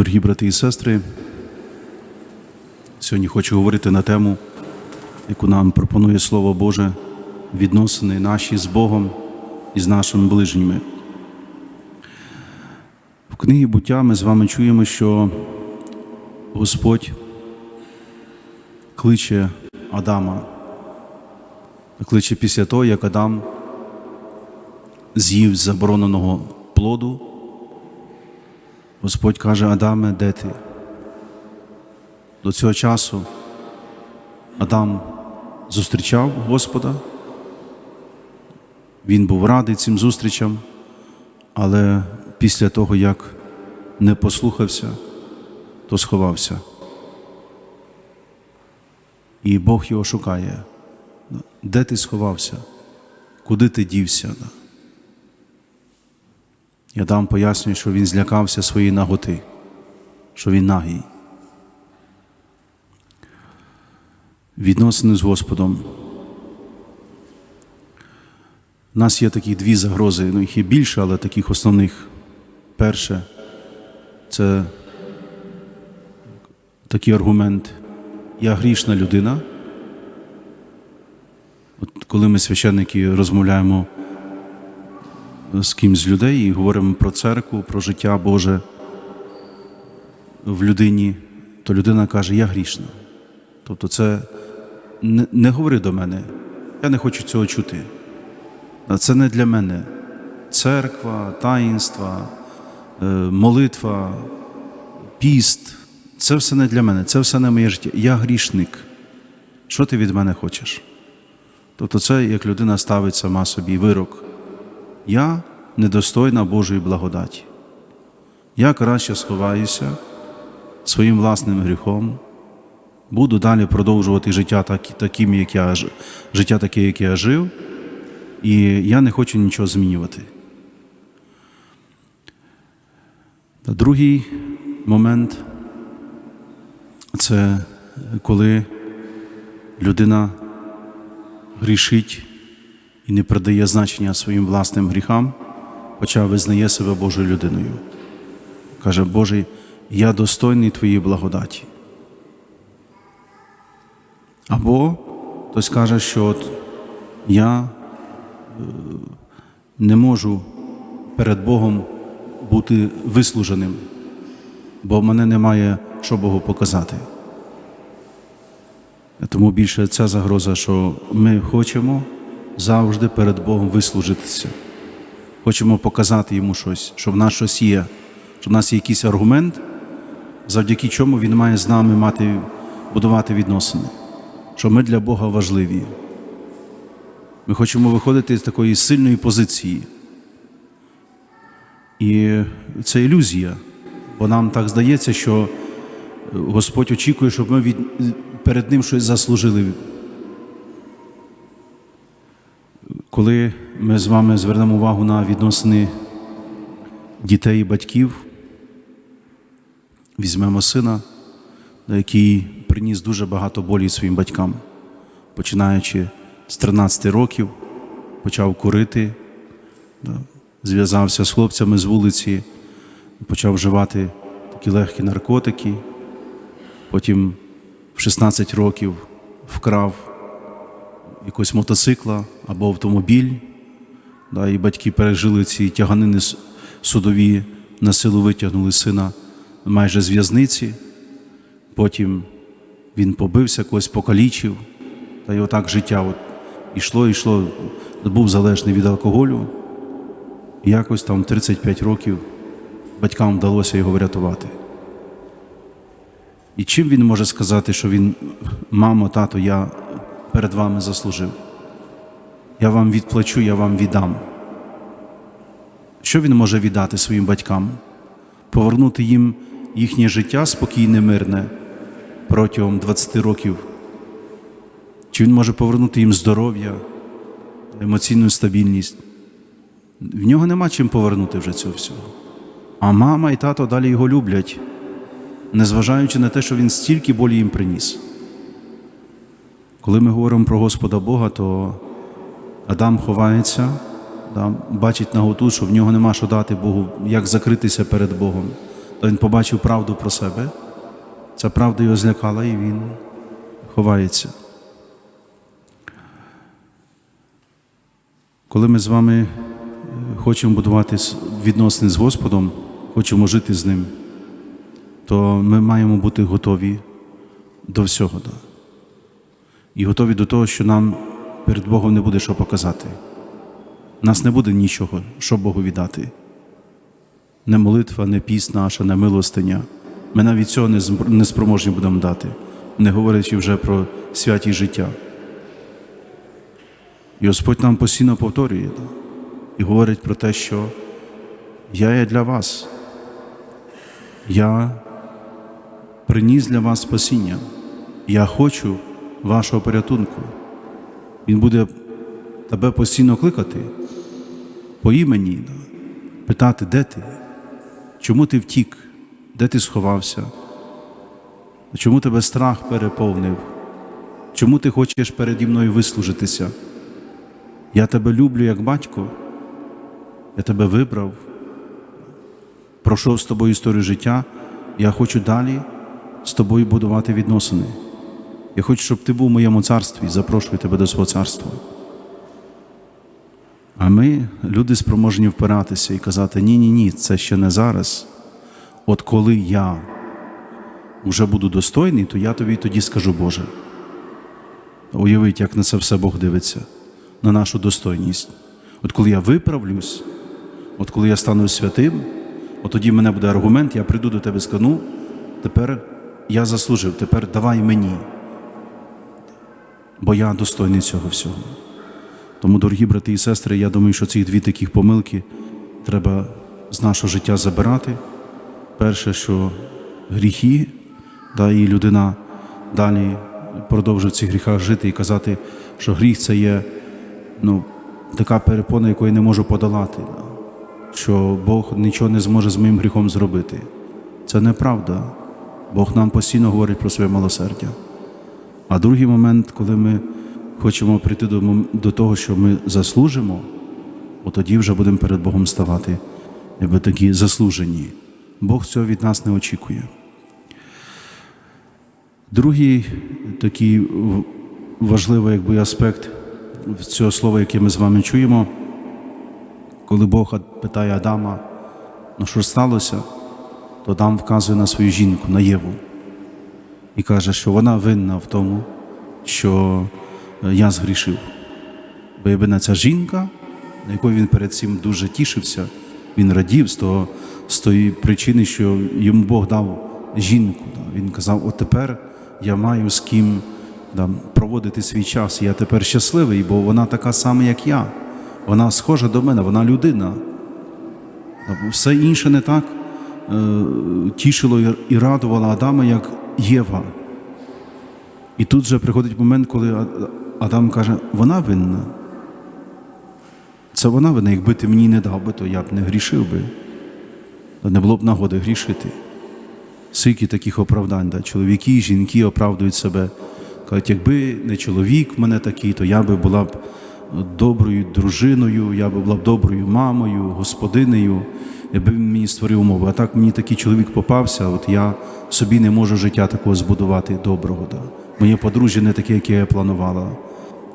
Дорогі брати і сестри, сьогодні хочу говорити на тему, яку нам пропонує Слово Боже, відносини наші з Богом і з нашими ближніми. В книгі буття ми з вами чуємо, що Господь кличе Адама, кличе після того, як Адам з'їв забороненого плоду. Господь каже, Адаме, де ти? До цього часу Адам зустрічав Господа, він був радий цим зустрічам, але після того, як не послухався, то сховався. І Бог його шукає. Де ти сховався? Куди ти дівся? І Адам пояснює, що він злякався своєї наготи, що він нагий. Відносини з Господом. У нас є такі дві загрози, ну їх є більше, але таких основних. Перше, це такий аргумент. Я грішна людина. От коли ми священники розмовляємо з кимсь з людей і говоримо про церкву, про життя Боже в людині, то людина каже, я грішна. Тобто це не, не говори до мене, я не хочу цього чути. А Це не для мене. Церква, таїнства, е, молитва, піст це все не для мене, це все не моє життя. Я грішник. Що ти від мене хочеш? Тобто, це як людина ставить сама собі вирок. Я недостойна Божої благодаті. Я краще сховаюся своїм власним гріхом, буду далі продовжувати життя так, таким, як я, життя таке, як я жив, і я не хочу нічого змінювати. Другий момент це коли людина грішить і не придає значення своїм власним гріхам, хоча визнає себе Божою людиною. Каже, Боже, я достойний Твоєї благодаті. Або хтось каже, що от я е, не можу перед Богом бути вислуженим, бо в мене немає що Богу показати. Тому більше ця загроза, що ми хочемо завжди перед Богом вислужитися. Хочемо показати йому щось, що в нас щось є, що в нас є якийсь аргумент, завдяки чому він має з нами мати, будувати відносини, що ми для Бога важливі. Ми хочемо виходити з такої сильної позиції. І це ілюзія, бо нам так здається, що Господь очікує, щоб ми від, перед Ним щось заслужили. Коли ми з вами звернемо увагу на відносини дітей і батьків, візьмемо сина, який приніс дуже багато болі своїм батькам, починаючи з 13 років, почав курити, зв'язався з хлопцями з вулиці, почав вживати такі легкі наркотики, потім в 16 років вкрав якогось мотоцикла або автомобіль, да, і батьки пережили ці тяганини судові, на силу витягнули сина майже з в'язниці. Потім він побився, когось покалічив, та й отак життя от ішло, ішло, був залежний від алкоголю. І якось там 35 років батькам вдалося його врятувати. І чим він може сказати, що він, мамо, тато, я перед вами заслужив? Я вам відплачу, я вам віддам. Що він може віддати своїм батькам? Повернути їм їхнє життя спокійне, мирне протягом 20 років? Чи він може повернути їм здоров'я, емоційну стабільність? В нього нема чим повернути вже цього всього. А мама і тато далі його люблять незважаючи на те, що він стільки болі їм приніс. Коли ми говоримо про Господа Бога, то Адам ховається, да, бачить наготу, що в нього нема що дати Богу, як закритися перед Богом. Та він побачив правду про себе. Ця правда його злякала, і він ховається. Коли ми з вами е, хочемо будувати відносини з Господом, хочемо жити з Ним, то ми маємо бути готові до всього. Да? І готові до того, що нам перед Богом не буде що показати. Нас не буде нічого, що Богу віддати. Не молитва, не піст наша, не милостиня. Ми навіть цього не спроможні будемо дати, не говорячи вже про святість життя. І Господь нам постійно повторює і говорить про те, що я є для вас. Я приніс для вас спасіння. Я хочу вашого порятунку. Він буде тебе постійно кликати по імені, питати, де ти, чому ти втік, де ти сховався, чому тебе страх переповнив, чому ти хочеш переді мною вислужитися. Я тебе люблю як батько, я тебе вибрав, пройшов з тобою історію життя, я хочу далі з тобою будувати відносини. Я хочу, щоб ти був в моєму царстві, і запрошую тебе до свого царства. А ми, люди, спроможні впиратися і казати: ні, ні, ні, це ще не зараз. От коли я вже буду достойний, то я тобі тоді скажу, Боже. Уявіть, як на це все Бог дивиться, на нашу достойність. От коли я виправлюсь, от коли я стану святим, от тоді в мене буде аргумент, я прийду до тебе і скажу, ну, тепер я заслужив, тепер давай мені. Бо я достойний цього всього. Тому, дорогі брати і сестри, я думаю, що ці дві таких помилки треба з нашого життя забирати. Перше, що гріхи, да, і людина далі продовжує в цих гріхах жити і казати, що гріх це є ну, така перепона, яку я не можу подолати, да, що Бог нічого не зможе з моїм гріхом зробити. Це неправда. Бог нам постійно говорить про своє милосердя. А другий момент, коли ми хочемо прийти до, до того, що ми заслужимо, от тоді вже будемо перед Богом ставати, якби такі заслужені. Бог цього від нас не очікує. Другий такий важливий якби, аспект цього слова, яке ми з вами чуємо, коли Бог питає Адама, ну що ж сталося, то Адам вказує на свою жінку, на Єву і каже, що вона винна в тому, що е, я згрішив. Бо якби не ця жінка, на якої він перед цим дуже тішився, він радів з, того, з тої причини, що йому Бог дав жінку. да. Він казав: от тепер я маю з ким да, проводити свій час. Я тепер щасливий, бо вона така сама, як я. Вона схожа до мене, вона людина. Все інше не так е, тішило і- радувало Адама, як Єва. І тут же приходить момент, коли Адам каже, вона винна. Це вона винна, якби ти мені не дав би, то я б не грішив би. Не було б нагоди грішити. Скільки таких оправдань, да? чоловіки жінки оправдують себе. Кажуть, якби не чоловік мене такий, то я би була б доброю дружиною, я би була б доброю мамою, господинею, якби він мені створив умови. А так мені такий чоловік попався, от я собі не можу життя такого збудувати доброго. Да? Моє подружжя не таке, яке я планувала.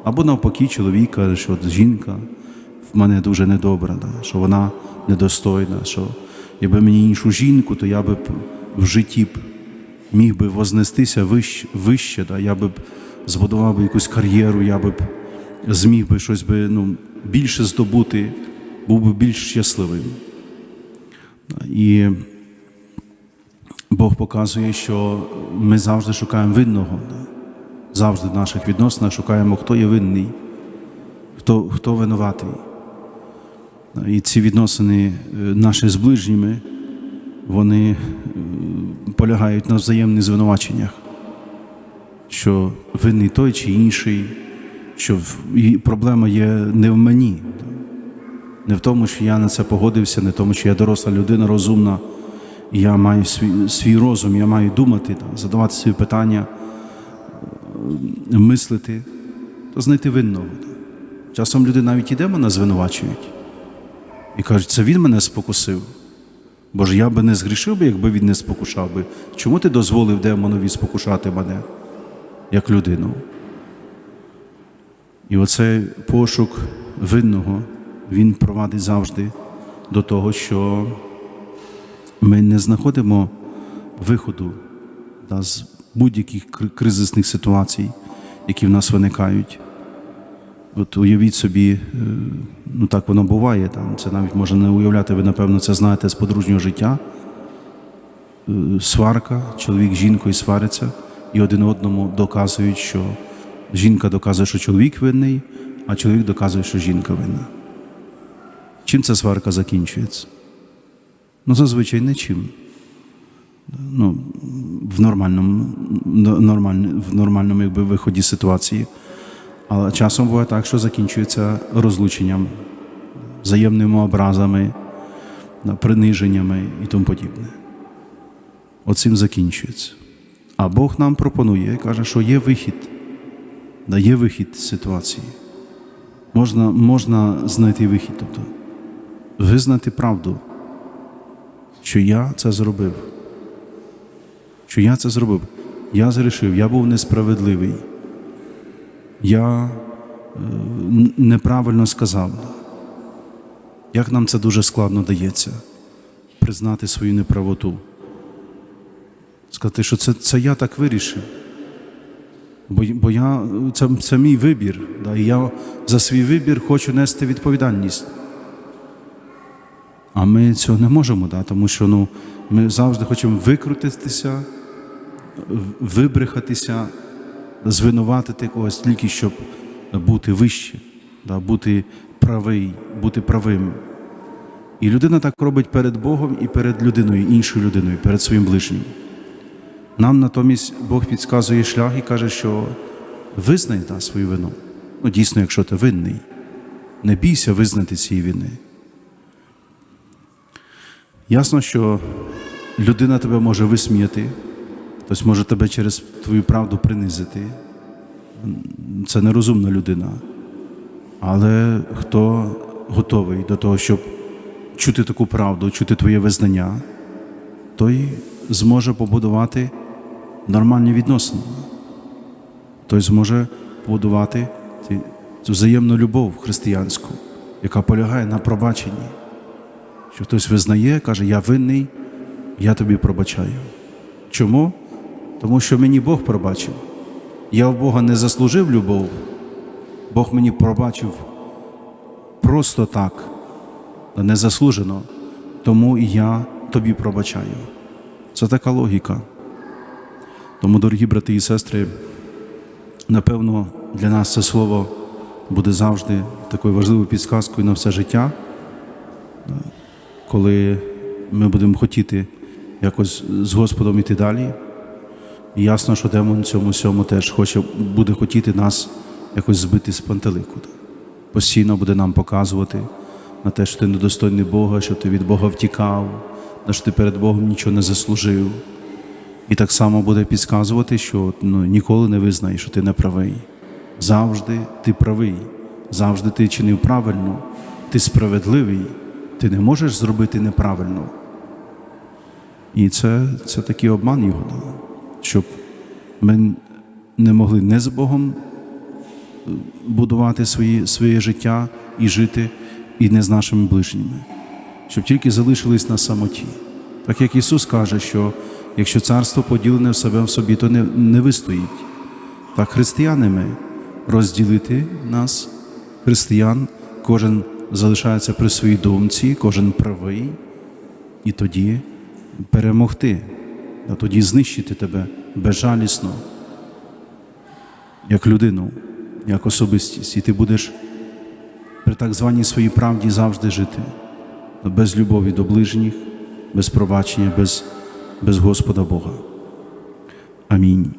Або навпаки, чоловік каже, що от жінка в мене дуже недобра, да? що вона недостойна, що якби мені іншу жінку, то я би в житті міг би вознестися вище, вище да? я би збудував би якусь кар'єру, я би зміг би щось би, ну, більше здобути, був би більш щасливим. І Бог показує, що ми завжди шукаємо винного. Завжди в наших відносинах шукаємо, хто є винний, хто, хто винуватий. І ці відносини е, наші з ближніми, вони е, полягають на взаємних звинуваченнях, що винний той чи інший, що проблема є не в мені, не в тому, що я на це погодився, не в тому, що я доросла людина розумна, і я маю свій, свій розум, я маю думати, задавати свої питання, мислити, то знайти винного. Часом люди навіть і демона звинувачують і кажуть, це він мене спокусив. Боже, я би не згрішив би, якби він не спокушав би. Чому ти дозволив демонові спокушати мене як людину? І оцей пошук винного, він провадить завжди до того, що ми не знаходимо виходу да, з будь-яких кризисних ситуацій, які в нас виникають. От уявіть собі, е, ну так воно буває, там, це навіть можна не уявляти, ви, напевно, це знаєте з подружнього життя. Е, Сварка, чоловік з жінкою свариться і один одному доказують, що жінка доказує, що чоловік винний, а чоловік доказує, що жінка винна. Чим ця сварка закінчується? Ну, зазвичай нічим. Ну, в нормальному, нормальному, в нормальному якби, виході ситуації. Але часом буває так, що закінчується розлученням, взаємними образами, приниженнями і тому подібне. Оцим закінчується. А Бог нам пропонує каже, що є вихід, да, є вихід з ситуації. Можна, можна знайти вихід, тобто визнати правду, що я це зробив. Що я це зробив. Я згрішив, я був несправедливий. Я е, неправильно сказав. Як нам це дуже складно дається признати свою неправоту. Сказати, що це, це я так вирішив. Бо, бо я, це, це мій вибір. Да, і я за свій вибір хочу нести відповідальність. А ми цього не можемо, да, тому що ну, ми завжди хочемо викрутитися, вибрехатися, звинуватити когось тільки, щоб бути вище, да, бути правий, бути правим. І людина так робить перед Богом і перед людиною, іншою людиною, перед своїм ближнім. Нам натомість Бог підказує шлях і каже, що визнай да, свою вину. Ну, дійсно, якщо ти винний, не бійся визнати цієї вини. Ясно, що людина тебе може висміяти, хтось може тебе через твою правду принизити. Це нерозумна людина. Але хто готовий до того, щоб чути таку правду, чути твоє визнання, той зможе побудувати нормальні відносини. Той зможе побудувати цю взаємну любов християнську, яка полягає на пробаченні. Що хтось визнає, каже, я винний, я тобі пробачаю. Чому? Тому що мені Бог пробачив. Я в Бога не заслужив любов, Бог мені пробачив просто так, незаслужено, тому і я тобі пробачаю. Це така логіка. Тому, дорогі брати і сестри, напевно, для нас це слово буде завжди такою важливою підсказкою на все життя, коли ми будемо хотіти якось з Господом іти далі. Ясно, що демон цьому всьому теж хоче, буде хотіти нас якось збити з пантелику. Постійно буде нам показувати на те, що ти недостойний Бога, що ти від Бога втікав, на що ти перед Богом нічого не заслужив. І так само буде підказувати, що ну, ніколи не визнаєш, що ти не правий. Завжди ти правий, завжди ти чинив правильно, ти справедливий, ти не можеш зробити неправильно. І це, це такий обман його, да, щоб ми не могли не з Богом е, будувати свої, своє життя і жити, і не з нашими ближніми, щоб тільки залишились на самоті. Так як Ісус каже, що якщо царство поділене в себе в собі, то не, не вистоїть. Так християнами розділити нас, християн, кожен залишається при своїй думці, кожен правий, і тоді перемогти, а тоді знищити тебе безжалісно, як людину, як особистість, і ти будеш при так званій своїй правді завжди жити, без любові до ближніх, без пробачення, без, без Господа Бога. Амінь.